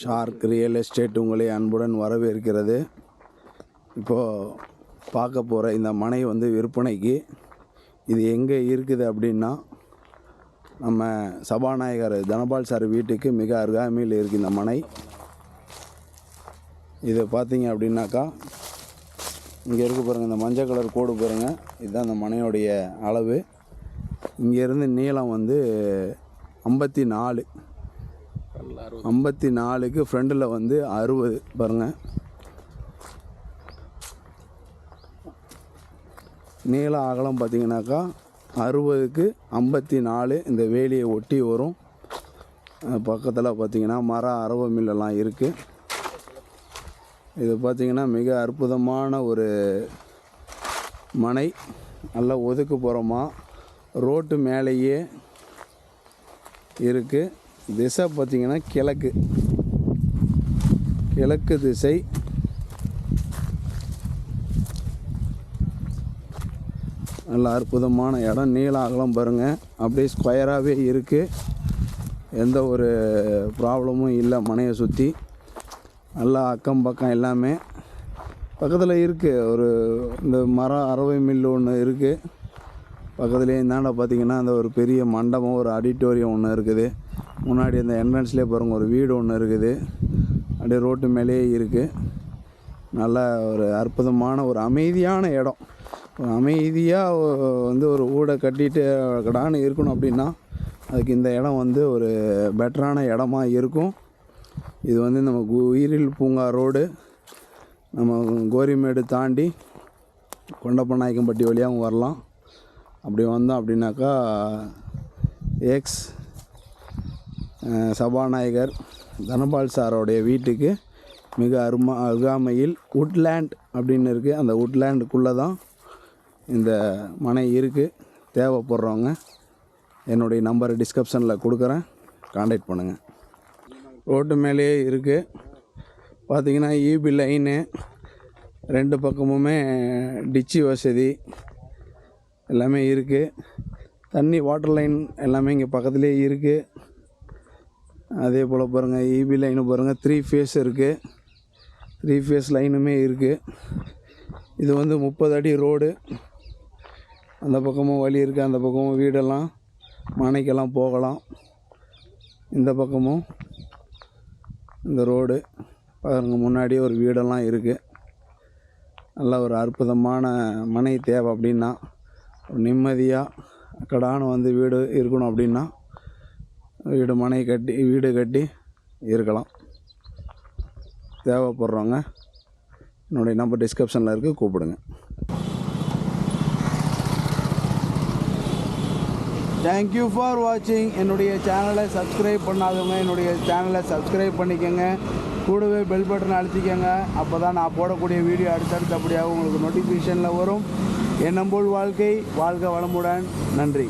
Shark real estate உங்களை அன்புடன் வரவேற்கிறது. இப்போது பார்க்க போகிற இந்த மனை வந்து விற்பனைக்கு இது எங்கே இருக்குது அப்படின்னா நம்ம சபாநாயகர் தனபால் சார் வீட்டுக்கு மிக அருகாமையில் இருக்குது இந்த மனை. இது பார்த்தீங்க அப்படின்னாக்கா இங்கே இருக்க பாருங்கள் இந்த மஞ்சள் கலர் கோடு பாருங்கள் இதுதான் இந்த மனையோடைய அளவு. இங்கேருந்து நீளம் வந்து ஐம்பத்தி நாலு. ஐம்பத்தி நாலுக்கு ஃப்ரண்டில் வந்து அறுபது. பாருங்கள் நீள அகலம் பார்த்தீங்கன்னாக்கா அறுபதுக்கு ஐம்பத்தி நாலு இந்த வேலியை ஒட்டி வரும். பக்கத்தில் பார்த்திங்கன்னா மர அரவ மில்லெல்லாம் இருக்குது இது பார்த்திங்கன்னா மிக அற்புதமான ஒரு மனை. நல்லா ஒதுக்கு போகிறோமா ரோட்டு மேலேயே இருக்குது திசை பார்த்திங்கன்னா கிழக்கு. கிழக்கு திசை. நல்ல அற்புதமான இடம். நீள அகலம் பாருங்கள் அப்படியே ஸ்கொயராகவே இருக்குது எந்த ஒரு ப்ராப்ளமும் இல்லை. மனையை சுற்றி நல்லா அக்கம் பக்கம் எல்லாமே. பக்கத்தில் இருக்குது ஒரு இந்த மரம் அரவை மில்லு ஒன்று இருக்குது பக்கத்துலேயே இந்தாண்ட பார்த்தீங்கன்னா அந்த ஒரு பெரிய மண்டபம் ஒரு ஆடிட்டோரியம் ஒன்று இருக்குது. முன்னாடி அந்த என்ட்ரன்ஸ்லேயே பாருங்கள் ஒரு வீடு ஒன்று இருக்குது. அப்படியே ரோட்டு மேலேயே இருக்குது நல்ல ஒரு அற்புதமான ஒரு அமைதியான இடம். ஒரு அமைதியாக வந்து ஒரு ஊடை கட்டிட்டு கடான்னு இருக்கணும் அப்படின்னா அதுக்கு இந்த இடம் வந்து ஒரு பெட்டரான இடமா இருக்கும். இது வந்து நம்ம கு- உயிரில் பூங்கா ரோடு. நம்ம கோரிமேடு தாண்டி கொண்டப்பநாயக்கம்பட்டி வழியாகவும் வரலாம். அப்படி வந்தோம் அப்படின்னாக்கா எக்ஸ் சபாநாயகர் தனபால் சாரோடைய வீட்டுக்கு மிக அருமா அருகாமையில் உட்லேண்ட் அப்படின்னு இருக்குது அந்த உட்லேண்டுக்குள்ளே தான் இந்த மனை இருக்குது தேவைப்படுறவங்க என்னுடைய நம்பர் டிஸ்கிரிப்ஷனில் கொடுக்குறேன். காண்டாக்ட் பண்ணுங்கள் ரோட்டு மேலேயே இருக்குது பார்த்தீங்கன்னா ஈபி லைனு ரெண்டு பக்கமுமே டிச்சி வசதி. எல்லாமே இருக்குது தண்ணி வாட்டர் லைன் எல்லாமே இங்கே பக்கத்துலேயே இருக்குது அதே போல் பாருங்கள் இபி லைனு பாருங்கள் த்ரீ ஃபேஸ் இருக்குது த்ரீ ஃபேஸ் லைனுமே இருக்குது இது வந்து முப்பது அடி ரோடு அந்த பக்கமும் வழி இருக்குது அந்த பக்கமும் வீடெல்லாம் மனைக்கெல்லாம் போகலாம். இந்த பக்கமும் இந்த ரோடு பாருங்க முன்னாடியே ஒரு வீடெல்லாம் இருக்குது நல்ல ஒரு அற்புதமான மனை தேவை அப்படின்னா நிம்மதியாக கடான வந்து வீடு இருக்கணும் அப்படின்னா வீடு மனை கட்டி வீடு கட்டி இருக்கலாம். தேவைப்படுறவங்க என்னுடைய நம்பர் டிஸ்கிரிப்ஷனில் இருக்குது கூப்பிடுங்க. தேங்க்யூ ஃபார் வாட்சிங் என்னுடைய சேனலை சப்ஸ்கிரைப் பண்ணாதவங்க என்னுடைய சேனலை சப்ஸ்கிரைப் பண்ணிக்கோங்க. கூடவே பெல் பட்டன் அழுத்திக்கோங்க. அப்போ தான் நான் போடக்கூடிய வீடியோ அடுத்தடுத்தபடியாக உங்களுக்கு நோட்டிஃபிகேஷனில் வரும். என் என்னம்போல் வாழ்க்கை வாழ்க வளமுடன். நன்றி.